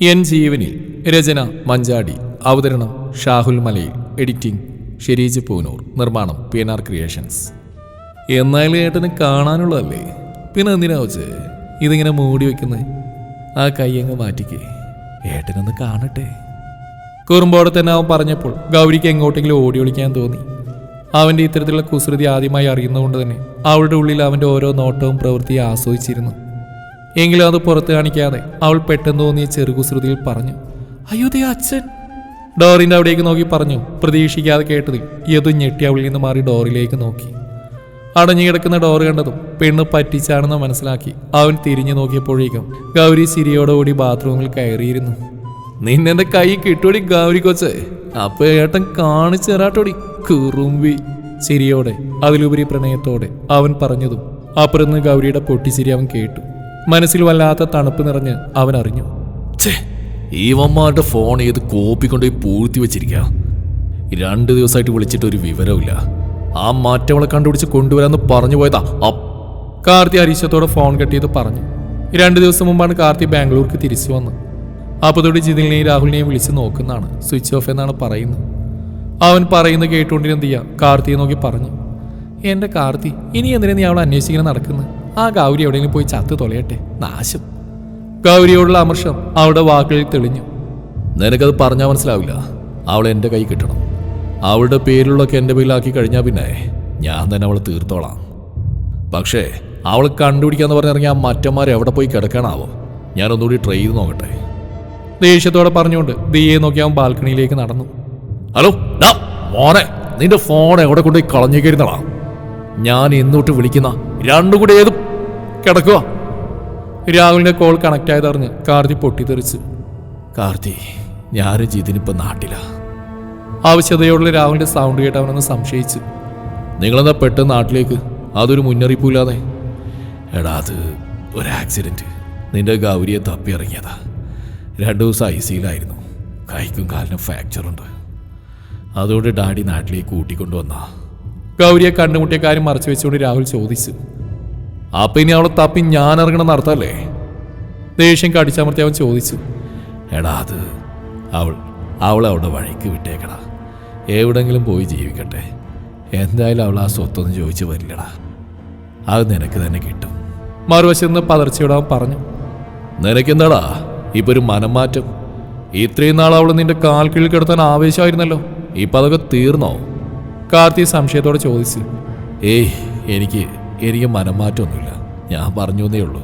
N ജീവനിൽ രചന മഞ്ചാടി അവതരണം ഷാഹുൽ മലയിൽ എഡിറ്റിംഗ് ഷെരീജ് പൂനൂർ നിർമ്മാണം പി എൻ ആർ ക്രിയേഷൻസ്. എന്നാലും ഏട്ടന് കാണാനുള്ളതല്ലേ? പിന്നെ എന്തിനാ വെച്ച് ഇതിങ്ങനെ മൂടി വെക്കുന്നത് ആ കൈ അങ്ങ് മാറ്റിക്കേ. ഏട്ടനൊന്ന് കാണട്ടെ. കുറുമ്പോടെ തന്നെ അവൻ പറഞ്ഞപ്പോൾ ഗൗരിക്ക് എങ്ങോട്ടെങ്കിലും ഓടി ഒളിക്കാൻ തോന്നി. അവന്റെ ഇത്തരത്തിലുള്ള കുസൃതി ആദ്യമായി അറിയുന്നതുകൊണ്ട് തന്നെ അവളുടെ ഉള്ളിൽ അവന്റെ ഓരോ നോട്ടവും പ്രവൃത്തിയും ആസ്വദിച്ചിരുന്നു. എങ്കിലും അത് പുറത്ത് കാണിക്കാതെ അവൾ പെട്ടെന്ന് തോന്നിയ ചെറുകുസൃതിയിൽ പറഞ്ഞു അയ്യോ ദേ അച്ഛൻ. ഡോറിന്റെ അവിടേക്ക് നോക്കി പറഞ്ഞു പ്രതീക്ഷിക്കാതെ കേട്ടതിൽ യതു ഞെട്ടി അവളിൽ നിന്ന് മാറി ഡോറിലേക്ക് നോക്കി. അടഞ്ഞു കിടക്കുന്ന ഡോർ കണ്ടതും പെണ്ണ് പറ്റിച്ചാണെന്ന് മനസ്സിലാക്കി അവൻ തിരിഞ്ഞു നോക്കിയപ്പോഴേക്കും ഗൗരി സിരിയോടുകൂടി ബാത്റൂമിൽ കയറിയിരുന്നു. നിന്നെന്റെ കൈ കിട്ടോടി ഗൗരി കൊച്ച് അപ്പൊ ഏട്ടൻ കാണിച്ചു തരാട്ടോടി കുറുമ്പി. ചിരിയോടെ അതിലുപരി പ്രണയത്തോടെ അവൻ പറഞ്ഞതും അപ്പുറന്ന് ഗൗരിയുടെ പൊട്ടിച്ചിരി അവൻ കേട്ടു. മനസ്സിൽ വല്ലാത്ത തണുപ്പ് നിറഞ്ഞ് അവൻ അറിഞ്ഞു. ഛേ ഈവന്മാരുടെ ഫോൺ ഏത് കോപ്പി കൊണ്ടുപോയി പൂഴ്ത്തി വെച്ചിരിക്കുക രണ്ട് ദിവസമായിട്ട് വിളിച്ചിട്ട് ഒരു വിവരമില്ല ആ മാറ്റവളെ കണ്ടുപിടിച്ച് കൊണ്ടുവരാന്ന് പറഞ്ഞു പോയതാ. അപ്പ് കാർത്തി അരീശത്തോടെ ഫോൺ കെട്ടിയത് പറഞ്ഞു. രണ്ടു ദിവസം മുമ്പാണ് കാർത്തി ബാംഗ്ലൂർക്ക് തിരിച്ചു വന്നത് അപ്പോൾ തൊട്ട് ജിതിലിനെയും രാഹുലിനെയും വിളിച്ച് നോക്കുന്നതാണ്. സ്വിച്ച് ഓഫ് എന്നാണ് പറയുന്നത്. അവൻ പറയുന്നത് കേട്ടുകൊണ്ടിരുന്ന ദിയ കാർത്തിയെ നോക്കി പറഞ്ഞു. എന്റെ കാർത്തി ഇനി എന്തിനാ നീ അവൾ അന്വേഷിക്കാൻ നടക്കുന്നത് ആ ഗൗരി എവിടെയെങ്കിലും പോയി ചത്തു തൊലയട്ടെ. നാശം. ഗൗരിയോടുള്ള അമർഷം അവളുടെ വാക്കുകളിൽ തെളിഞ്ഞു. നിനക്കത് പറഞ്ഞാൽ മനസ്സിലാവില്ല. അവൾ എന്റെ കൈ കിട്ടണം. അവളുടെ പേരിലുള്ളൊക്കെ എന്റെ പേരിലാക്കി കഴിഞ്ഞാൽ പിന്നെ ഞാൻ തന്നെ അവളെ തീർത്തോളാം. പക്ഷേ അവൾ കണ്ടുപിടിക്കാന്ന് പറഞ്ഞിറങ്ങിയ ആ മറ്റന്മാർ എവിടെ പോയി കിടക്കാനാവോ ഞാനൊന്നുകൂടി ട്രൈ ചെയ്ത് നോക്കട്ടെ. ദേഷ്യത്തോടെ പറഞ്ഞുകൊണ്ട് ദിയെ നോക്കി അവൻ ബാൽക്കണിയിലേക്ക് നടന്നു. ഹലോ മോനെ നിന്റെ ഫോൺ എവിടെ കൊണ്ടുപോയി കളഞ്ഞേക്കരുന്നടാ? ഞാൻ എന്നോട്ട് വിളിക്കുന്ന രണ്ടും കൂടെ ഏത് കിടക്കുക? രാഹുലിന്റെ കോൾ കണക്ട് ആയതറിഞ്ഞ് കാർത്തി പൊട്ടിത്തെറിച്ചു. കാർത്തി ഞാനും ജിതിനിപ്പം നാട്ടില. ആവശ്യതയോടുള്ള രാഹുലിന്റെ സൗണ്ട് കേട്ട് അവനൊന്ന് സംശയിച്ചു. നിങ്ങളെന്താ പെട്ടെന്ന് നാട്ടിലേക്ക്? അതൊരു മുന്നറിയിപ്പില്ലാതെ എടാ അത് ഒരു ആക്സിഡന്റ് നിന്റെ ഗൗരിയെ തപ്പി ഇറങ്ങിയതാ. രണ്ടു ദിവസം ഐ സിയിലായിരുന്നു. കൈക്കും കാലിനും ഫ്രാക്ചറുണ്ട് അതുകൊണ്ട് ഡാഡി നാട്ടിലേക്ക് കൂട്ടിക്കൊണ്ടുവന്നാ ഗൗരിയെ കണ്ടുമുട്ടിയ കാര്യം മറച്ചു വെച്ചുകൊണ്ട് രാഹുൽ ചോദിച്ചു. അപ്പൊ ഇനി അവളെ തപ്പി ഞാൻ ഇറങ്ങണം നടത്തല്ലേ? ദേഷ്യം കടിച്ചമർത്തി അവൻ ചോദിച്ചു. എടാ അത് അവൾ അവളെ അവളുടെ വഴിക്ക് വിട്ടേക്കടാ. എവിടെങ്കിലും പോയി ജീവിക്കട്ടെ. എന്തായാലും അവൾ ആ സ്വത്തൊന്നും ചോദിച്ചു വരില്ലടാ. അത് നിനക്ക് തന്നെ കിട്ടും. മറുവശത്ത് നിന്ന് പതർച്ചയോടെ അവൻ പറഞ്ഞു. നിനക്കെന്താടാ? ഇപ്പൊ ഒരു മനം മാറ്റം ഇത്രയും നാൾ അവൾ നിന്റെ കാൽ കീഴിൽ കിടത്താൻ ആവേശമായിരുന്നല്ലോ. ഇപ്പൊ അതൊക്കെ തീർന്നോ? കാർത്തി സംശയത്തോടെ ചോദിച്ചു ഏയ് എനിക്ക് എനിക്ക് മനംമാറ്റമൊന്നുമില്ല. ഞാൻ പറഞ്ഞു എന്നേ ഉള്ളൂ.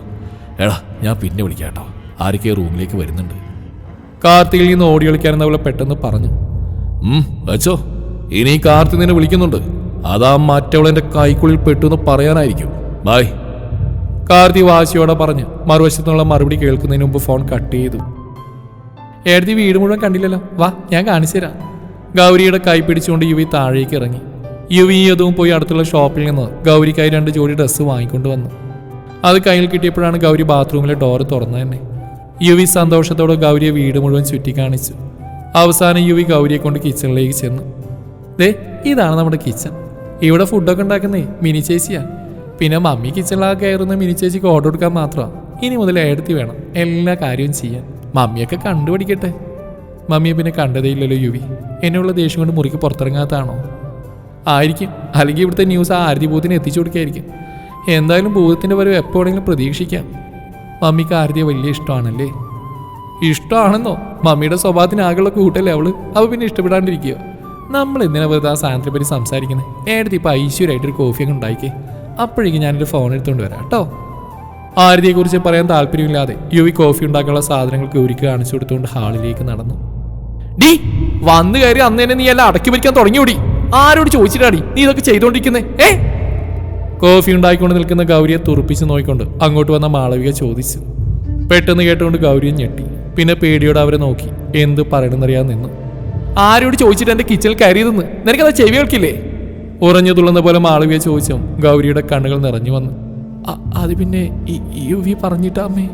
എടാ ഞാൻ പിന്നെ വിളിക്കാം വിളിക്കാട്ടോ ആരൊക്കെ റൂമിലേക്ക് വരുന്നുണ്ട്. കാർത്തിയിൽ നിന്ന് ഓടി കളിക്കാനെന്നവളെ പെട്ടെന്ന് പറഞ്ഞു വെച്ചോ. ഇനി കാർത്തി നിന്നെ വിളിക്കുന്നുണ്ട്. അതാ മറ്റവളെന്റെ എന്റെ കൈക്കുള്ളിൽ പെട്ടു എന്ന് പറയാനായിരിക്കും. ബൈ. കാർത്തി വാശിയോടെ പറഞ്ഞ് മറുവശത്തുള്ള മറുപടി കേൾക്കുന്നതിന് മുമ്പ് ഫോൺ കട്ട് ചെയ്തു. എഴുതി വീട് മുഴുവൻ കണ്ടില്ലല്ലോ. വാ ഞാൻ കാണിച്ചു തരാം ഗൗരിയുടെ കൈ പിടിച്ചുകൊണ്ട് യുവി താഴേക്ക് ഇറങ്ങി. യുവി അതും പോയി അടുത്തുള്ള ഷോപ്പിൽ നിന്ന് ഗൗരിക്കായി രണ്ട് ജോഡി ഡ്രസ്സ് വാങ്ങിക്കൊണ്ട് വന്നു. അത് കയ്യിൽ കിട്ടിയപ്പോഴാണ് ഗൗരി ബാത്റൂമിലെ ഡോറ് തുറന്നു തന്നെ. യുവി സന്തോഷത്തോടെ ഗൗരിയെ വീട് മുഴുവൻ ചുറ്റി കാണിച്ചു അവസാനം യുവി ഗൗരിയെ കൊണ്ട് കിച്ചണിലേക്ക് ചെന്നു. ദേ ഇതാണ് നമ്മുടെ കിച്ചൺ. ഇവിടെ ഫുഡൊക്കെ ഉണ്ടാക്കുന്നേ മിനി ചേച്ചിയാ. പിന്നെ മമ്മി കിച്ചണിലൊക്കെ കയറുന്ന മിനി ചേച്ചിക്ക് ഓർഡർ കൊടുക്കാൻ മാത്രമാണ് ഇനി മുതൽ എടുത്തി വേണം എല്ലാ കാര്യവും ചെയ്യാൻ. മമ്മിയൊക്കെ കണ്ടുപിടിക്കട്ടെ. മമ്മിയെ പിന്നെ കണ്ടതേയില്ലല്ലോ യുവി. എന്നുള്ള ദേഷ്യം കൊണ്ട് മുറിക്ക് പുറത്തിറങ്ങാത്തതാണോ? ആയിരിക്കും. അല്ലെങ്കിൽ ഇവിടുത്തെ ന്യൂസ് ആ ആരതി ഭൂതത്തിന് എത്തിച്ചു കൊടുക്കായിരിക്കും. എന്തായാലും ഭൂതത്തിന്റെ വരവ് എപ്പോൾ വേണമെങ്കിലും പ്രതീക്ഷിക്കാം. മമ്മിക്ക് ആരതിയെ വലിയ ഇഷ്ടമാണല്ലേ? ഇഷ്ടമാണെന്നോ? മമ്മിയുടെ സ്വഭാവത്തിന് ആകെയുള്ള കൂട്ടല്ലേ അവൾ? അവ പിന്നെ ഇഷ്ടപ്പെടാണ്ടിരിക്കുക നമ്മൾ ഇന്നലെ വെറുതെ ആ സാധനത്തെ പറ്റി സംസാരിക്കുന്നത് ഏടത്തി ഇപ്പം ഐശ്വര്യമായിട്ടൊരു കോഫിയൊക്കെ ഉണ്ടാക്കി അപ്പോഴേക്കും ഞാനൊരു ഫോൺ എടുത്തുകൊണ്ട് വരാം കേട്ടോ. ആരതിയെക്കുറിച്ച് പറയാൻ താല്പര്യമില്ലാതെ യുവി കോഫി ഉണ്ടാക്കാനുള്ള സാധനങ്ങൾ ഗൗരിക്ക് കാണിച്ചു കൊടുത്തുകൊണ്ട് ഹാളിലേക്ക് നടന്നു. ഡി വന്നു കയറി അന്ന് തന്നെ നീ എല്ലാം അടക്കി പിടിക്കാൻ തുടങ്ങിയോടി. ആരോട് ചോദിച്ചിട്ടാടി നീ ഇതൊക്കെ ചെയ്തോണ്ടിരിക്കുന്നേ? ഏ? കോഫി ഉണ്ടാക്കിക്കൊണ്ട് നിൽക്കുന്ന ഗൗരിയെ തുറപ്പിച്ച് നോക്കിക്കൊണ്ട് അങ്ങോട്ട് വന്ന മാളവിക ചോദിച്ചു. പെട്ടെന്ന് കേട്ടുകൊണ്ട് ഗൗരിയെ ഞെട്ടി. പിന്നെ പേടിയോടെ അവരെ നോക്കി. എന്ത് പറയണമെന്നറിയാൻ നിന്നു. ആരോട് ചോദിച്ചിട്ട് എന്റെ കിച്ചണിൽ കയറിയതെന്ന്? നിനക്കത് ചെവി കേൾക്കില്ലേ? ഉറഞ്ഞു തുള്ളുന്ന പോലെ മാളവിക ചോദിച്ചും ഗൗരിയുടെ കണ്ണുകൾ നിറഞ്ഞു വന്നു. "അ- അത് പിന്നെ ഈ യു പറഞ്ഞിട്ട് അമ്മേ?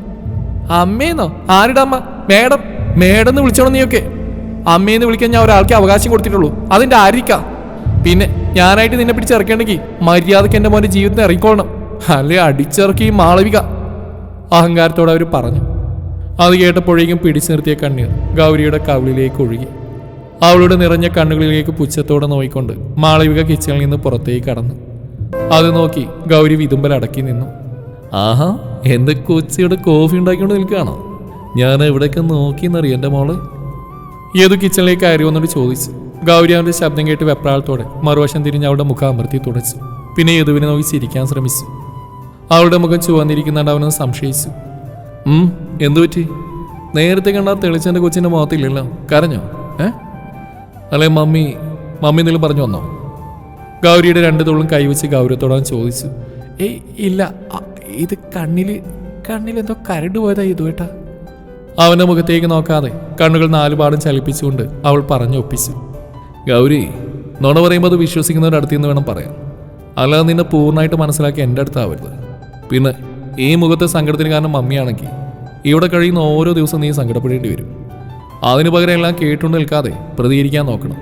അമ്മേന്നോ? ആരുടെ അമ്മ? മേഡം മേഡം എന്ന് വിളിച്ചോണം നീയൊക്കെ. അമ്മയെന്ന് വിളിക്കാൻ ഞാൻ ഒരാൾക്ക് അവകാശം കൊടുത്തിട്ടുള്ളൂ. അതിന്റെ ആരിക്ക പിന്നെ ഞാനായിട്ട് നിന്നെ പിടിച്ചിറക്കണമെങ്കിൽ മര്യാദയ്ക്ക് എന്റെ മോന്റെ ജീവിതത്തിൽ ഇറങ്ങിക്കോളണം. അല്ലെ അടിച്ചിറക്കി മാളവിക. അഹങ്കാരത്തോടെ അവർ പറഞ്ഞു. അത് കേട്ടപ്പോഴേക്കും പിടിച്ചു നിർത്തിയ കണ്ണീർ ഗൗരിയുടെ കവിളിലേക്ക് ഒഴുകി. അവളുടെ നിറഞ്ഞ കണ്ണുകളിലേക്ക് പുച്ഛത്തോടെ നോയിക്കൊണ്ട് മാളവിക കിച്ചണിൽ നിന്ന് പുറത്തേക്ക് കടന്നു. അത് നോക്കി ഗൗരി വിതുമ്പൽ അടക്കി നിന്നു. ആഹാ എന്റെ കൊച്ചിയുടെ കോഫി ഉണ്ടാക്കിക്കൊണ്ട് നിൽക്കുകയാണോ? ഞാൻ എവിടെയൊക്കെ നോക്കിയെന്നറിയാം എന്റെ മോൾ? ഏതു കിച്ചണിലേക്ക് കയറി വന്നിട്ട് ചോദിച്ചു. ഗൗരി അവന്റെ ശബ്ദം കേട്ട് വെപ്രാളത്തോടെ മറുവശം തിരിഞ്ഞ് അവളുടെ മുഖം അമർത്തി തുടച്ചു. പിന്നെ യദുവിനെ നോക്കി ചിരിക്കാൻ ശ്രമിച്ചു. അവളുടെ മുഖം ചുവന്നിരിക്കുന്നുണ്ട് അവനൊന്ന് സംശയിച്ചു. എന്തു പറ്റി? നേരത്തെ കണ്ട തെളിച്ചെന്റെ കൊച്ചിന്റെ മുഖത്തില്ലല്ലോ? കരഞ്ഞോ? ഏ? അല്ലെ മമ്മി മമ്മി എന്തെങ്കിലും പറഞ്ഞു വന്നോ? ഗൗരിയുടെ രണ്ട് തോളും കൈവച്ച് ഗൗരവത്തോടെ അവൻ ചോദിച്ചു. ഏയ് ഇല്ല ഇത് കണ്ണിൽ എന്തോ കരട് പോയതാ ഇതുവേട്ടാ അവന്റെ മുഖത്തേക്ക് നോക്കാതെ കണ്ണുകൾ നാലുപാടും ചലിപ്പിച്ചുകൊണ്ട് അവൾ പറഞ്ഞു ഒപ്പിച്ചു. ഗൗരി നുണ പറയുമ്പോൾ അത് വിശ്വസിക്കുന്നവരുടെ അടുത്ത് നിന്ന് വേണം പറയാൻ. അല്ലാതെ നിന്നെ പൂർണമായിട്ട് മനസ്സിലാക്കി എന്റെ അടുത്താവരുത് പിന്നെ ഈ മുഖത്തെ സങ്കടത്തിന് കാരണം മമ്മിയാണെങ്കിൽ ഇവിടെ കഴിയുന്ന ഓരോ ദിവസവും നീ സങ്കടപ്പെടേണ്ടി വരും. അതിനു പകരം എല്ലാം കേട്ടുകൊണ്ട് നിൽക്കാതെ പ്രതികരിക്കാൻ നോക്കണം.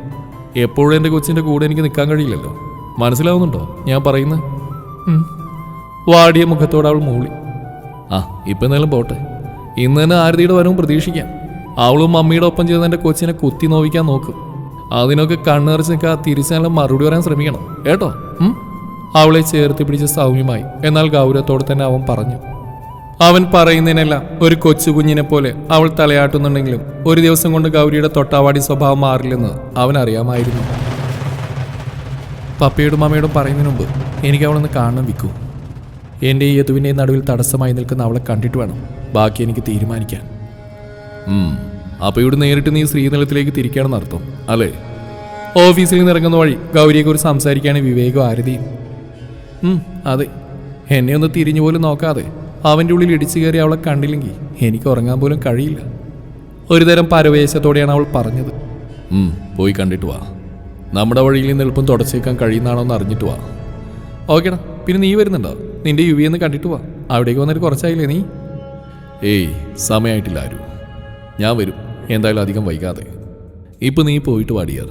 എപ്പോഴും എന്റെ കൊച്ചിന്റെ കൂടെ എനിക്ക് നിൽക്കാൻ കഴിയില്ലല്ലോ. മനസ്സിലാവുന്നുണ്ടോ ഞാൻ പറയുന്നത്? വാടിയ മുഖത്തോടെ അവൾ മൂളി. ആ ഇപ്പം എന്തായാലും പോട്ടെ. ഇന്ന് തന്നെ ആരതിയുടെ വരവും പ്രതീക്ഷിക്കാം. അവളും മമ്മിയുടെ ഒപ്പം ചെയ്ത് എന്റെ കൊച്ചിനെ കുത്തി നോവിക്കാൻ നോക്കും. അതിനൊക്കെ കണ്ണുറച്ച് നിൽക്കാൻ തിരിച്ചാലും മറുപടി പറയാൻ ശ്രമിക്കണം. കേട്ടോ? അവളെ ചേർത്ത് പിടിച്ച് സൗമ്യമായി. എന്നാൽ ഗൗരവത്തോടെ തന്നെ അവൻ പറഞ്ഞു. അവൻ പറയുന്നതിനെല്ലാം ഒരു കൊച്ചു കുഞ്ഞിനെ പോലെ അവൾ തലയാട്ടുന്നുണ്ടെങ്കിലും ഒരു ദിവസം കൊണ്ട് ഗൗരിയുടെ തൊട്ടാവാടി സ്വഭാവം മാറില്ലെന്ന് അവൻ അറിയാമായിരുന്നു. പപ്പയോടും അമ്മയോടും പറയുന്നതിന് മുമ്പ് എനിക്ക് അവളൊന്ന് കാണണം വിൽക്കൂ എന്റെ ഈ യദുവിന്റെ നടുവിൽ തടസ്സമായി നിൽക്കുന്ന അവളെ കണ്ടിട്ട് വേണം. ബാക്കി എനിക്ക് തീരുമാനിക്കാൻ. അപ്പൊ ഇവിടെ നേരിട്ട് നീ ശ്രീനിലത്തിലേക്ക് തിരിക്കുകയാണെന്ന് അർത്ഥം അല്ലേ? ഓഫീസിൽ നിന്ന് ഇറങ്ങുന്ന വഴി ഗൗരിയെക്കുറിച്ച് സംസാരിക്കുകയാണ് വിവേകവും ആരതിയും അതെ. എന്നെ ഒന്ന് തിരിഞ്ഞു പോലും നോക്കാതെ അവന്റെ ഉള്ളിൽ ഇടിച്ചു കയറി അവളെ കണ്ടില്ലെങ്കിൽ എനിക്ക് ഉറങ്ങാൻ പോലും കഴിയില്ല. ഒരുതരം പരവേശത്തോടെയാണ് അവൾ പറഞ്ഞത്. പോയി കണ്ടിട്ട് വാ. നമ്മുടെ വഴിയിൽ നിന്ന് എളുപ്പം തുടച്ചേക്കാൻ കഴിയുന്നതാണോ എന്ന് അറിഞ്ഞിട്ട് വാ. ഓക്കേടാ പിന്നെ നീ വരുന്നുണ്ടോ? നിന്റെ യുവിയെന്ന് കണ്ടിട്ട് വാ. അവിടേക്ക് വന്നിട്ട് കുറച്ചായില്ലേ നീ? ഏയ് സമയമായിട്ടില്ല ആരും. ഞാൻ വരും. എന്തായാലും അധികം വൈകാതെ. ഇപ്പം നീ പോയിട്ട് വാടിയാർ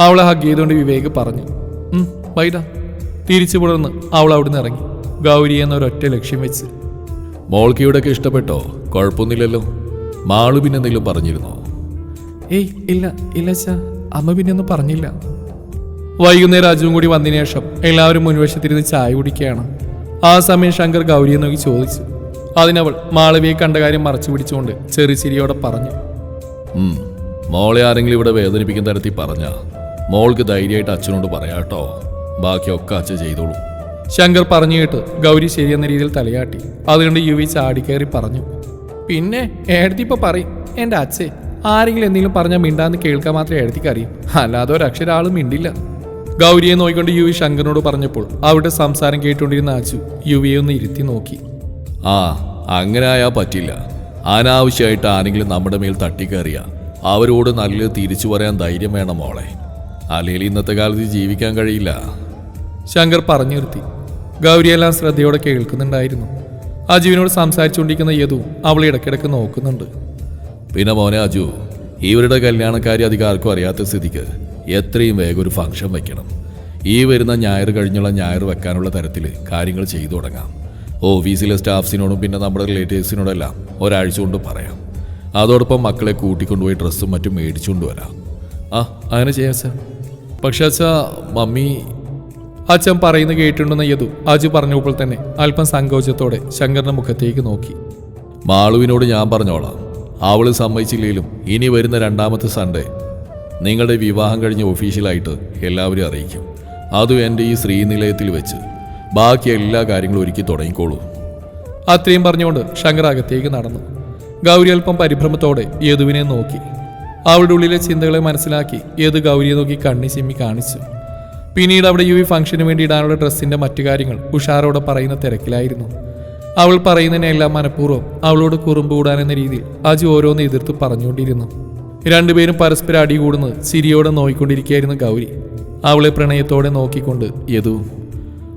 അവളെ ഹഗ് ചെയ്തുകൊണ്ട് വിവേക് പറഞ്ഞു. ഉം, തിരിച്ചു പുലർന്ന് അവൾ അവിടുന്ന് ഇറങ്ങി. ഗൗരി എന്നൊരൊറ്റ ലക്ഷ്യം വെച്ച്. മോൾക്കിയോടൊക്കെ ഇഷ്ടപ്പെട്ടോ? കുഴപ്പമൊന്നുമില്ലല്ലോ. മാളു പിന്നെ എന്തെങ്കിലും പറഞ്ഞിരുന്നോ? ഏയ് ഇല്ല ഇല്ല ചാ അമ്മ പിന്നെ ഒന്നും പറഞ്ഞില്ല. വൈകുന്നേരം അജുവും കൂടി വന്നതിന് ശേഷം എല്ലാവരും മുൻവശത്തിരുന്ന് ചായ കുടിക്കുകയാണ്. ആ സമയം ശങ്കർ ഗൗരിയെ നോക്കി ചോദിച്ചു. അതിനവൾ മാളവിയെ കണ്ട കാര്യം മറച്ചു പിടിച്ചുകൊണ്ട് ചെറുചിരിയോടെ പറഞ്ഞു. മോളെ ആരെങ്കിലും ഇവിടെ വേദനിപ്പിക്കുന്ന തരത്തിൽ പറഞ്ഞ മോൾക്ക് ധൈര്യമായിട്ട് അച്ഛനോട് പറയാട്ടോ ബാക്കിയൊക്കെ അച്ഛൻ ചെയ്തോളൂ. ശങ്കർ പറഞ്ഞു കേട്ട് ഗൗരി ശരിയെന്ന രീതിയിൽ തലയാട്ടി. അതുകൊണ്ട് യുവി ചാടിക്കയറി പറഞ്ഞു. പിന്നെ ഏടത്തി ഇപ്പൊ പറയും എന്റെ അച്ഛേ ആരെങ്കിലും എന്തെങ്കിലും പറഞ്ഞാൽ മിണ്ടാന്ന് കേൾക്കാൻ മാത്രമേ ഏടത്തിക്ക് അറിയൂ. അല്ലാതെ ഒരക്ഷരാളും മിണ്ടില്ല. ഗൗരിയെ നോക്കിക്കൊണ്ട് യുവി ശങ്കറിനോട് പറഞ്ഞപ്പോൾ അവിടെ സംസാരം കേട്ടുകൊണ്ടിരുന്ന അച്ചു യുവിയെ ഒന്ന് ഇരുത്തി നോക്കി. ആ അങ്ങനെ ആയാ പറ്റില്ല. അനാവശ്യമായിട്ട് ആരെങ്കിലും നമ്മുടെ മേൽ തട്ടിക്കയറിയ. അവരോട് നല്ല തിരിച്ചു പറയാൻ ധൈര്യം വേണം മോളെ. അല്ലെങ്കിൽ ഇന്നത്തെ കാലത്ത് ജീവിക്കാൻ കഴിയില്ല. ശങ്കർ പറഞ്ഞു നിർത്തി ഗൗരിയെല്ലാം ശ്രദ്ധയോടെ കേൾക്കുന്നുണ്ടായിരുന്നു. അജുവിനോട് സംസാരിച്ചുകൊണ്ടിരിക്കുന്ന യദു അവളെ ഇടയ്ക്കിടയ്ക്ക് നോക്കുന്നുണ്ട്. പിന്നെ മോനെ അജു ഇവരുടെ കല്യാണക്കാരി അധികം ആർക്കും അറിയാത്ത സ്ഥിതിക്ക് എത്രയും വേഗം ഒരു ഫംഗ്ഷൻ വെക്കണം. ഈ വരുന്ന ഞായർ കഴിഞ്ഞുള്ള ഞായർ വെക്കാനുള്ള തരത്തിൽ കാര്യങ്ങൾ ചെയ്തു തുടങ്ങാം. ഓഫീസിലെ സ്റ്റാഫ്സിനോടും പിന്നെ നമ്മുടെ റിലേറ്റീവ്സിനോടെല്ലാം ഒരാഴ്ച കൊണ്ട് പറയാം. അതോടൊപ്പം മക്കളെ കൂട്ടിക്കൊണ്ടുപോയി ഡ്രസ്സും മറ്റും മേടിച്ചുകൊണ്ട് വരാം. ആ അങ്ങനെ ചെയ്യാം സാർ പക്ഷെ അച്ഛാ മമ്മി അച്ഛൻ പറയുന്ന കേട്ടിട്ടുണ്ടെന്ന് യദു അജു പറഞ്ഞപ്പോൾ തന്നെ അല്പം സങ്കോചത്തോടെ ശങ്കറിന്റെ മുഖത്തേക്ക് നോക്കി. മാളുവിനോട് ഞാൻ പറഞ്ഞോളാം. അവൾ സമ്മതിച്ചില്ലെങ്കിലും ഇനി വരുന്ന രണ്ടാമത്തെ സൺഡേ നിങ്ങളുടെ വിവാഹം കഴിഞ്ഞ് ഒഫീഷ്യലായിട്ട് എല്ലാവരും അറിയിക്കും. അതും എന്റെ ഈ ശ്രീനിലയത്തിൽ വെച്ച്. ബാക്കി എല്ലാ കാര്യങ്ങളും ഒരുക്കി തുടങ്ങിക്കോളൂ. അത്രയും പറഞ്ഞുകൊണ്ട് ശങ്കർ അകത്തേക്ക് നടന്നു. ഗൗരി അല്പം പരിഭ്രമത്തോടെ യദുവിനെ നോക്കി. അവളുടെ ഉള്ളിലെ ചിന്തകളെ മനസ്സിലാക്കി യദു ഗൗരിയെ നോക്കി കണ്ണി ചിമ്മി കാണിച്ചു. പിന്നീട് അവിടെ യുവി ഫംഗ്ഷന് വേണ്ടി ഇടാനുള്ള ഡ്രസ്സിന്റെ മറ്റു കാര്യങ്ങൾ ഉഷാറോടെ പറയുന്ന തിരക്കിലായിരുന്നു. അവൾ പറയുന്നതിനെല്ലാം മനഃപൂർവം അവളോട് കുറുമ്പ് കൂടാനെന്ന രീതിയിൽ അജു ഓരോന്ന് എതിർത്ത് പറഞ്ഞുകൊണ്ടിരുന്നു. രണ്ടുപേരും പരസ്പരം അടികൂടുന്നത് ചിരിയോടെ നോയിക്കൊണ്ടിരിക്കുകയായിരുന്നു ഗൗരി. അവളെ പ്രണയത്തോടെ നോക്കിക്കൊണ്ട് യദുവും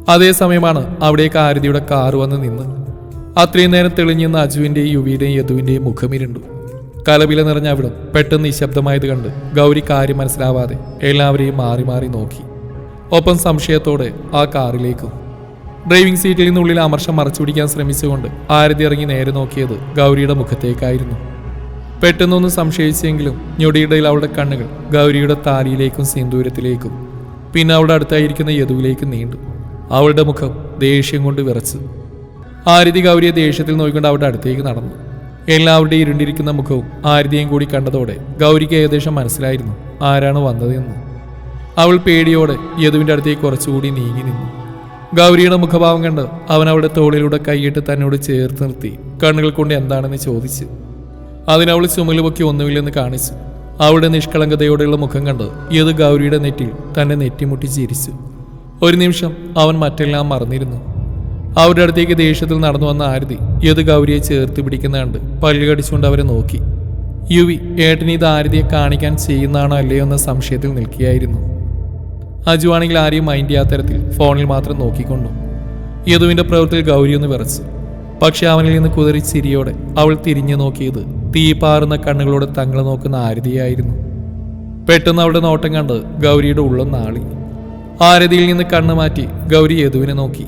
അതേസമയമാണ് അവിടേക്ക് ആരതിയുടെ കാർ വന്ന് നിന്ന്. അത്രയും നേരം തെളിഞ്ഞിരുന്ന അജുവിന്റെയും യുവിയുടെയും യദുവിന്റെയും മുഖമിരുണ്ടു കലവില നിറഞ്ഞ അവിടം പെട്ടെന്ന് നിശബ്ദമായത് കണ്ട് ഗൗരി കാര്യം മനസ്സിലാവാതെ എല്ലാവരെയും മാറി മാറി നോക്കി. ഒപ്പം സംശയത്തോടെ ആ കാറിലേക്കും. ഡ്രൈവിംഗ് സീറ്റിൽ നിന്നുള്ളിൽ അമർഷം മറച്ചു പിടിക്കാൻ ശ്രമിച്ചുകൊണ്ട് ആരതി ഇറങ്ങി നേരെ നോക്കിയത് ഗൗരിയുടെ മുഖത്തേക്കായിരുന്നു. പെട്ടെന്നൊന്ന് സംശയിച്ചെങ്കിലും ഞൊടിയിടയിൽ അവളുടെ കണ്ണുകൾ ഗൗരിയുടെ താലിയിലേക്കും സിന്ദൂരത്തിലേക്കും പിന്നെ അവളുടെ അടുത്തായിരിക്കുന്ന യദുവിലേക്കും നീണ്ടു. അവളുടെ മുഖം ദേഷ്യം കൊണ്ട് വിറച്ചു. ആരതി ഗൗരിയെ ദേഷ്യത്തിൽ നോക്കിക്കൊണ്ട് അവളുടെ അടുത്തേക്ക് നടന്നു. എല്ലാവരുടെയും ഇരുണ്ടിരിക്കുന്ന മുഖവും ആരതിയും കൂടി കണ്ടതോടെ ഗൗരിക്ക് ഏകദേശം മനസ്സിലായിരുന്നു ആരാണ് വന്നതെന്ന് അവൾ പേടിയോടെ യദുവിന്റെ അടുത്തേക്ക് കുറച്ചുകൂടി നീങ്ങി നിന്നു. ഗൗരിയുടെ മുഖഭാവം കണ്ട് അവൻ അവളുടെ തോളിലൂടെ കൈയിട്ട് തന്നോട് ചേർത്ത് നിർത്തി കണ്ണുകൾ കൊണ്ട് എന്താണെന്ന് ചോദിച്ചു. അതിനവൾ ചുമൽ പൊക്കി ഒന്നുമില്ലെന്ന് കാണിച്ചു. അവളുടെ നിഷ്കളങ്കതയോടെയുള്ള മുഖം കണ്ട് യദു ഗൗരിയുടെ നെറ്റിൽ തന്നെ നെറ്റിമുട്ടി ചിരിച്ചു. ഒരു നിമിഷം അവൻ മറ്റെല്ലാം മറന്നിരുന്നു. അവരുടെ അടുത്തേക്ക് ദേഷ്യത്തിൽ നടന്നു വന്ന ആരതി യദു ഗൗരിയെ ചേർത്ത് പിടിക്കുന്ന കണ്ട് പല്ല് അവരെ നോക്കി. യുവി ഏട്ടനി ഇത് ആരതിയെ കാണിക്കാൻ ചെയ്യുന്നതാണോ അല്ലയോ എന്ന സംശയത്തിൽ നിൽക്കുകയായിരുന്നു. അജു ആണെങ്കിൽ ആരെയും മൈൻഡ് ചെയ്യാത്ത തരത്തിൽ ഫോണിൽ മാത്രം നോക്കിക്കൊണ്ടു. യദുവിന്റെ പ്രവൃത്തിയിൽ ഗൗരി ഒന്ന് വിറച്ചു. പക്ഷെ അവനിൽ നിന്ന് കുതിരി ചിരിയോടെ അവൾ തിരിഞ്ഞു നോക്കിയത് തീ പാറുന്ന കണ്ണുകളോട് തങ്ങളെ നോക്കുന്ന ആരതിയായിരുന്നു. പെട്ടെന്ന് അവളുടെ നോട്ടം കണ്ട് ഗൗരിയുടെ ഉള്ളം നാളി. ആരതിയിൽ നിന്ന് കണ്ണു മാറ്റി ഗൗരി യദുവിനെ നോക്കി.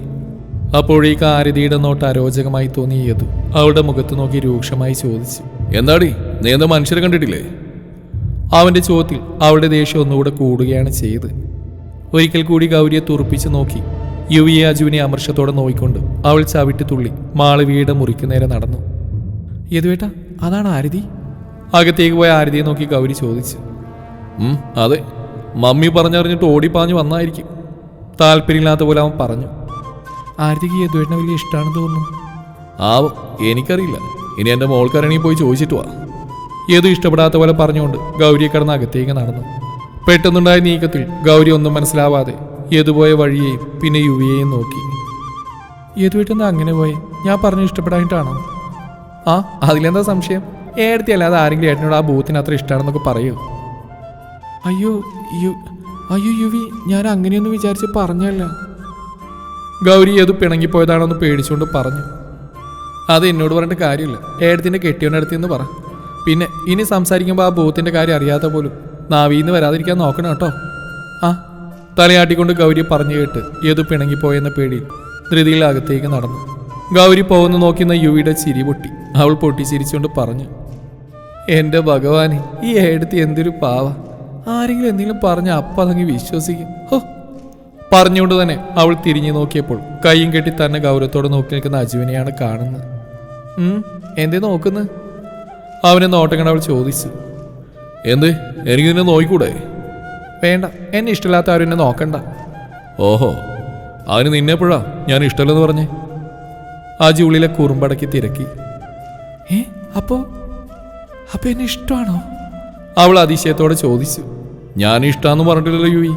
അപ്പോഴേക്ക് ആരതിയുടെ നോട്ട് അരോചകമായി തോന്നി യദു അവളുടെ മുഖത്ത് നോക്കി രൂക്ഷമായി ചോദിച്ചു. എന്താടി നീ എന്താ മനുഷ്യരെ കണ്ടിട്ടില്ലേ? അവന്റെ ചോദ്യത്തിൽ അവളുടെ ദേഷ്യം ഒന്നുകൂടെ കൂടുകയാണ് ചെയ്ത്. ഒരിക്കൽ കൂടി ഗൗരിയെ തുറപ്പിച്ച് നോക്കി. യുവിയെ അജുവിനെ അമർഷത്തോടെ നോയിക്കൊണ്ട് അവൾ ചവിട്ടി തുള്ളി മാളവിയുടെ മുറിക്ക് നേരെ നടന്നു. യദുവേട്ട അതാണ് ആരതി? അകത്തേക്ക് പോയ ആരതിയെ നോക്കി ഗൗരി ചോദിച്ചു. അതെ. മമ്മി പറഞ്ഞറിഞ്ഞിട്ട് ഓടിപ്പാഞ്ഞു വന്നായിരിക്കും. താല്പര്യമില്ലാത്ത പോലെ അവൻ പറഞ്ഞു. ആരതിക്ക് യദുവേട്ടനെ വലിയ ഇഷ്ടമാണെന്ന് തോന്നുന്നു. ആ എനിക്കറിയില്ല. ഇനി എന്റെ മോൾക്കറിയണമെങ്കിൽ പോയി ചോദിച്ചിട്ട് വാ. ഏതും ഇഷ്ടപ്പെടാത്ത പോലെ പറഞ്ഞുകൊണ്ട് ഗൗരിയെ കടന്ന് അകത്തേക്ക് നടന്നു. പെട്ടെന്നുണ്ടായ നീക്കത്തിൽ ഗൗരി ഒന്നും മനസ്സിലാവാതെ ഏതുപോയ വഴിയെയും പിന്നെ യുവിയെയും നോക്കി. യദുവായിട്ടെന്താ അങ്ങനെ പോയി. ഞാൻ പറഞ്ഞു ഇഷ്ടപ്പെടാനായിട്ടാണോ ആ അതിലെന്താ സംശയം? ഏടത്തി അല്ലാതെ ആരെങ്കിലും ഏട്ടനോട് ആ ബൂത്തിന് അത്ര ഇഷ്ടമാണെന്നൊക്കെ പറയൂ? അയ്യോ യു അയ്യോ യുവി ഞാൻ അങ്ങനെയൊന്നും വിചാരിച്ച് പറഞ്ഞല്ല ഗൗരി അത് പിണങ്ങിപ്പോയതാണെന്ന് പേടിച്ചുകൊണ്ട് പറഞ്ഞു. അത് എന്നോട് പറഞ്ഞിട്ട് കാര്യമില്ല. ഏടത്തിന്റെ കെട്ടിയോന്റെ അടുത്ത് പറ. പിന്നെ ഇനി സംസാരിക്കുമ്പോൾ ആ ബൂത്തിന്റെ കാര്യം അറിയാത്ത പോലും നാവിന്ന് വരാതിരിക്കാൻ നോക്കണം കേട്ടോ. ആ തലയാട്ടിക്കൊണ്ട് ഗൗരി പറഞ്ഞു കേട്ട് ഏത് പിണങ്ങിപ്പോയെന്ന പേടിയിൽ ധൃതിയിൽ അകത്തേക്ക് നടന്നു. ഗൗരി പോകുന്ന നോക്കിയെന്ന യുവിയുടെ ചിരി പൊട്ടി. അവൾ പൊട്ടി ചിരിച്ചുകൊണ്ട് പറഞ്ഞു എന്റെ ഭഗവാനെ ഈ ഏടത്തി എന്തൊരു പാവ. ആരെങ്കിലും എന്തെങ്കിലും പറഞ്ഞ അപ്പ അതങ്ങ് വിശ്വസിക്കും. ഹോ. പറഞ്ഞുകൊണ്ട് തന്നെ അവൾ തിരിഞ്ഞു നോക്കിയപ്പോൾ കൈയും കെട്ടി തന്നെ ഗൗരവത്തോടെ നോക്കി നിൽക്കുന്ന അജുവിനെയാണ് കാണുന്നത്. ഉം, എന്തേ നോക്കുന്നത് അവനെ നോട്ടം കണ്ട് അവൾ ചോദിച്ചു. എന്ത്? എനിക്ക് നിന്നെ നോയിക്കൂടെ? വേണ്ട എന്നെ ഇഷ്ടമില്ലാത്ത ആരും എന്നെ നോക്കണ്ട. ഓഹോ അതിന് നിന്നെപ്പോഴാ ഞാൻ ഇഷ്ടമല്ലെന്ന് പറഞ്ഞേ? ആ ഉള്ളിലെ കുറുമ്പടക്കി തിരക്കി. ഏ അപ്പോ അപ്പൊ എന്നെ ഇഷ്ടമാണോ? അവൾ അതിശയത്തോടെ ചോദിച്ചു ഞാൻ ഇഷ്ടാന്ന് പറഞ്ഞിട്ടില്ലല്ലോ യുവി.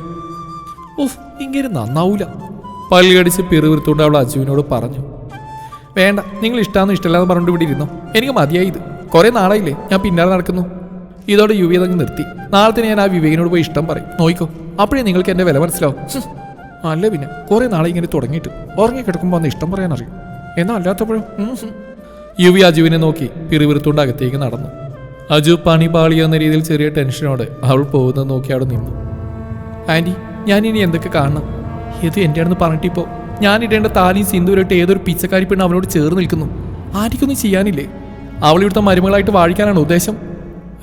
ഉഫ് ഇങ്ങനെ നന്നാവൂല. പല്ലുകടിച്ച് പിറുവിരുത്തോണ്ട് അവൾ അജുവിനോട് പറഞ്ഞു വേണ്ട നിങ്ങൾ ഇഷ്ടാന്ന് ഇഷ്ടമില്ലാന്ന് പറഞ്ഞിട്ട് ഇവിടെ ഇരുന്നു. എനിക്ക് മതിയായി ഇത്. കുറെ നാളായില്ലേ ഞാൻ പിന്നാലെ നടക്കുന്നു. ഇതോടെ യുവി അതങ്ങ് നിർത്തി. നാളെ ഞാൻ ആ വിവേകിനോട് പോയി ഇഷ്ടം പറയും. നോയിക്കോ അപ്പോഴേ നിങ്ങൾക്ക് എന്റെ വില മനസ്സിലാവും. അല്ല പിന്നെ കുറെ നാളെ ഇങ്ങനെ തുടങ്ങിയിട്ട്. ഉറങ്ങി കിടക്കുമ്പോൾ അന്ന് ഇഷ്ടം പറയാൻ അറിയും എന്നാൽ അല്ലാത്തപ്പോഴും. യുവി അജുവിനെ നോക്കി പിറുവിരുത്തോണ്ട് അകത്തേക്ക് നടന്നു. അജു പണി പാളി എന്ന രീതിയിൽ ചെറിയ ടെൻഷനോടെ അവൾ പോകുന്നത് നോക്കി അവിടെ നിന്നു. ഞാൻ ഇനി എന്തൊക്കെ കാണണം? ഇത് എന്റെ ആണെന്ന് പറഞ്ഞിട്ടിപ്പോ ഞാൻ ഇടേണ്ട താലിയും സിന്ദൂരായിട്ട് ഏതൊരു പിച്ചക്കാരി പെണ്ണ് അവനോട് ചേർന്ന് നിൽക്കുന്നു? ആരിക്കൊന്നും ചെയ്യാനില്ലേ? അവൾ ഇവിടുത്തെ മരുമകളായിട്ട് വാഴിക്കാനാണ് ഉദ്ദേശം?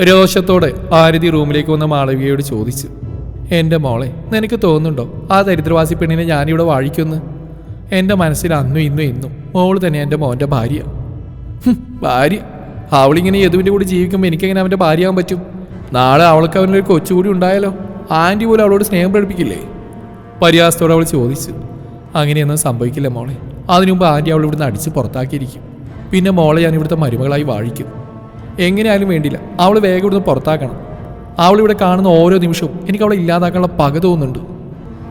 രോഷത്തോടെ ആരതി റൂമിലേക്ക് വന്ന മാളവികയോട് ചോദിച്ചു. എന്റെ മോളെ നിനക്ക് തോന്നുന്നുണ്ടോ ആ ദരിദ്രവാസി പെണ്ണിനെ ഞാനിവിടെ വാഴിക്കുമെന്ന്? എന്റെ മനസ്സിൽ അന്നും ഇന്നും ഇന്നും മോൾ തന്നെ എന്റെ മോന്റെ ഭാര്യ. ഭാര്യ? അവളിങ്ങനെ യദുവിന്റെ കൂടെ ജീവിക്കുമ്പോൾ എനിക്കെങ്ങനെ അവന്റെ ഭാര്യയാകാൻ പറ്റും. നാളെ അവൾക്ക് അവനൊരു കൊച്ചുകൂടി ഉണ്ടായാലോ? ആന്റി പോലും അവളോട് സ്നേഹം പ്രകടിപ്പിക്കില്ലേ? പരിഹാസത്തോടെ അവൾ ചോദിച്ചു. അങ്ങനെയൊന്നും സംഭവിക്കില്ല മോളെ. അതിനുമുമ്പ് ആന്റി അവൾ ഇവിടുന്ന് അടിച്ച് പുറത്താക്കിയിരിക്കും. പിന്നെ മോളെ ഞാൻ ഇവിടുത്തെ മരുമകളായി വാഴിക്കും. എങ്ങനെയായാലും വേണ്ടില്ല. അവൾ വേഗം ഇവിടുന്ന് പുറത്താക്കണം. അവളിവിടെ കാണുന്ന ഓരോ നിമിഷവും എനിക്ക് അവളെ ഇല്ലാതാക്കാനുള്ള പക തോന്നുന്നുണ്ട്.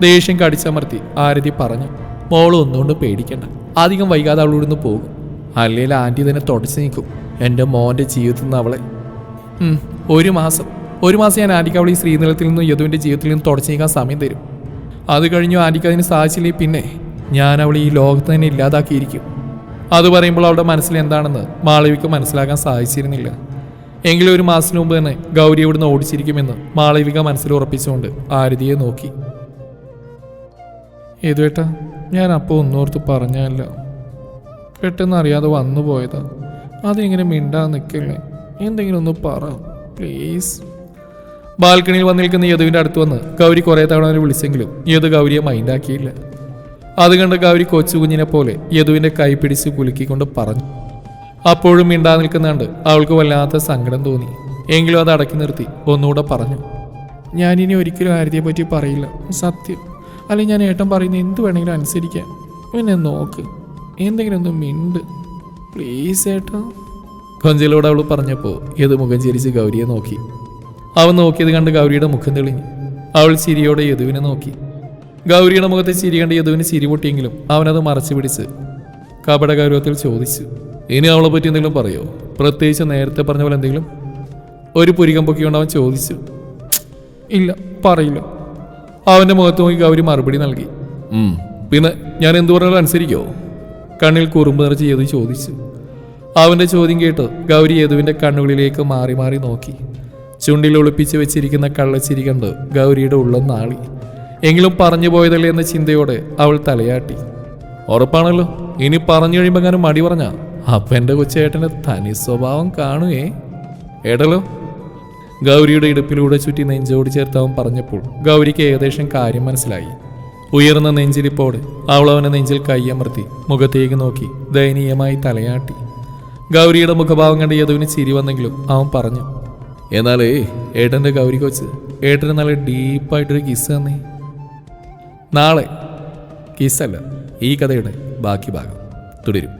ദേഷ്യം കടിച്ചമർത്തി ആരതി പറഞ്ഞു. മോൾ പേടിക്കണ്ട. അധികം വൈകാതെ അവളിവിടുന്ന് പോകും. അല്ലെങ്കിൽ ആന്റി തന്നെ തുടച്ചു നീക്കും. എന്റെ മോന്റെ ജീവിതത്തിൽ നിന്ന് അവളെ. ഒരു മാസം. ഒരു മാസം ഞാൻ ഈ ശ്രീനിലത്തിൽ നിന്നും യദുവിന്റെ ജീവിതത്തിൽ നിന്നും തുടച്ചു നീക്കാൻ സമയം തരും. അത് കഴിഞ്ഞു ആന്റിക്ക് അതിന് സാധിച്ചില്ലേ പിന്നെ ഞാൻ അവളെ ഈ ലോകത്ത് തന്നെ ഇല്ലാതാക്കിയിരിക്കും. അത് പറയുമ്പോൾ അവളുടെ മനസ്സിൽ എന്താണെന്ന് മാളവിക്ക് മനസ്സിലാക്കാൻ സാധിച്ചിരുന്നില്ല. എങ്കിലും ഒരു മാസത്തിന് മുമ്പ് തന്നെ ഗൗരി ഇവിടുന്ന് ഓടിച്ചിരിക്കുമെന്ന് മാളവിക മനസ്സിൽ ഉറപ്പിച്ചുകൊണ്ട് ആരതിയെ നോക്കി. ഏതുവേട്ടാ ഞാൻ അപ്പോൾ ഒന്നോർത്ത് പറഞ്ഞല്ലോ. പെട്ടെന്ന് അറിയാതെ വന്നു പോയതാ അതിനിങ്ങനെ മിണ്ടാ നിൽക്കുന്നേ എന്തെങ്കിലും ഒന്ന് പറ പ്ലീസ് ബാൽക്കണിയിൽ വന്ന് നിൽക്കുന്ന യദുവിന്റെ അടുത്ത് വന്ന് ഗൗരി കുറേ തവണ അവനെ വിളിച്ചെങ്കിലും യദു ഗൗരിയെ മൈൻഡാക്കിയില്ല അത് കണ്ട് ഗൗരി കൊച്ചു കുഞ്ഞിനെ പോലെ യദുവിന്റെ കൈ പിടിച്ച് കുലുക്കിക്കൊണ്ട് പറഞ്ഞു. അപ്പോഴും മിണ്ടാ നിൽക്കുന്നുണ്ട്. അവൾക്ക് വല്ലാത്ത സങ്കടം തോന്നി. എങ്കിലും അത് അടക്കി നിർത്തി. ഒന്നുകൂടെ പറഞ്ഞു. ഞാനിനി ഒരിക്കലും ആരതിയെ പറ്റി പറയില്ല. സത്യം. അല്ലെങ്കിൽ ഞാൻ ഏട്ടൻ പറയുന്ന എന്ത് വേണമെങ്കിലും അനുസരിക്കാം. പിന്നെ നോക്ക്. എന്തെങ്കിലും ഒന്ന് മിണ്ട്. പ്ലീസ് ഏട്ടാ. കൊഞ്ചലോട് അവൾ പറഞ്ഞപ്പോൾ ഏത് മുഖം ചിരിച്ച് ഗൗരിയെ നോക്കി. അവൻ നോക്കിയത് കണ്ട് ഗൗരിയുടെ മുഖം തെളിഞ്ഞു. അവൾ ചിരിയോടെ യദുവിനെ നോക്കി. ഗൗരിയുടെ മുഖത്തെ ചിരി കണ്ട് യദുവിന് ചിരി പൊട്ടിയെങ്കിലും അവനത് മറച്ചു പിടിച്ച് കപട ഗൗരവത്തിൽ ചോദിച്ചു. ഇനി അവളെ പറ്റി എന്തെങ്കിലും പറയോ? പ്രത്യേകിച്ച് നേരത്തെ പറഞ്ഞ പോലെ എന്തെങ്കിലും? ഒരു പുരികം പൊക്കിക്കൊണ്ട് അവൻ ചോദിച്ചു. ഇല്ല പറയില്ല. അവന്റെ മുഖത്ത് നോക്കി ഗൗരി മറുപടി നൽകി. പിന്നെ ഞാൻ എന്തു പറഞ്ഞാലും അനുസരിക്കോ? കണ്ണിൽ കുറുമ്പ് നിറച്ച് യദു ചോദിച്ചു. അവന്റെ ചോദ്യം കേട്ട് ഗൗരി യദുവിന്റെ കണ്ണുകളിലേക്ക് മാറി മാറി നോക്കി. ചുണ്ടിൽ ഒളിപ്പിച്ച് വെച്ചിരിക്കുന്ന കള്ളച്ചിരി കണ്ട് ഗൗരിയുടെ ഉള്ളം നാളി. എങ്കിലും പറഞ്ഞു പോയതല്ലേ എന്ന ചിന്തയോടെ അവൾ തലയാട്ടി. ഉറപ്പാണല്ലോ ഇനി പറഞ്ഞു കഴിയുമ്പോൾ ഞാൻ മടി പറഞ്ഞ? അപ്പൊ എന്റെ കൊച്ചേട്ടന്റെ തനി സ്വഭാവം കാണുകേ ഏടലോ ഗൗരിയുടെ ഇടുപ്പിലൂടെ ചുറ്റി നെഞ്ചോട് ചേർത്ത് അവൻ പറഞ്ഞപ്പോൾ ഗൗരിക്ക് ഏകദേശം കാര്യം മനസ്സിലായി. ഉയർന്ന നെഞ്ചിരിപ്പോട് അവൾ നെഞ്ചിൽ കയ്യമർത്തി മുഖത്തേക്ക് നോക്കി ദയനീയമായി തലയാട്ടി. ഗൗരിയുടെ മുഖഭാവം കണ്ട് യദുവിന് ചിരി വന്നെങ്കിലും അവൻ പറഞ്ഞു എന്നാലേ ഏട്ടന്റെ ഗൗരി കൊച്ച് ഏട്ടന് നല്ല ഡീപ്പായിട്ടൊരു കിസ് തന്നേ. നാളെ കിസ്സല്ല ഈ കഥയുടെ ബാക്കി ഭാഗം തുടരും.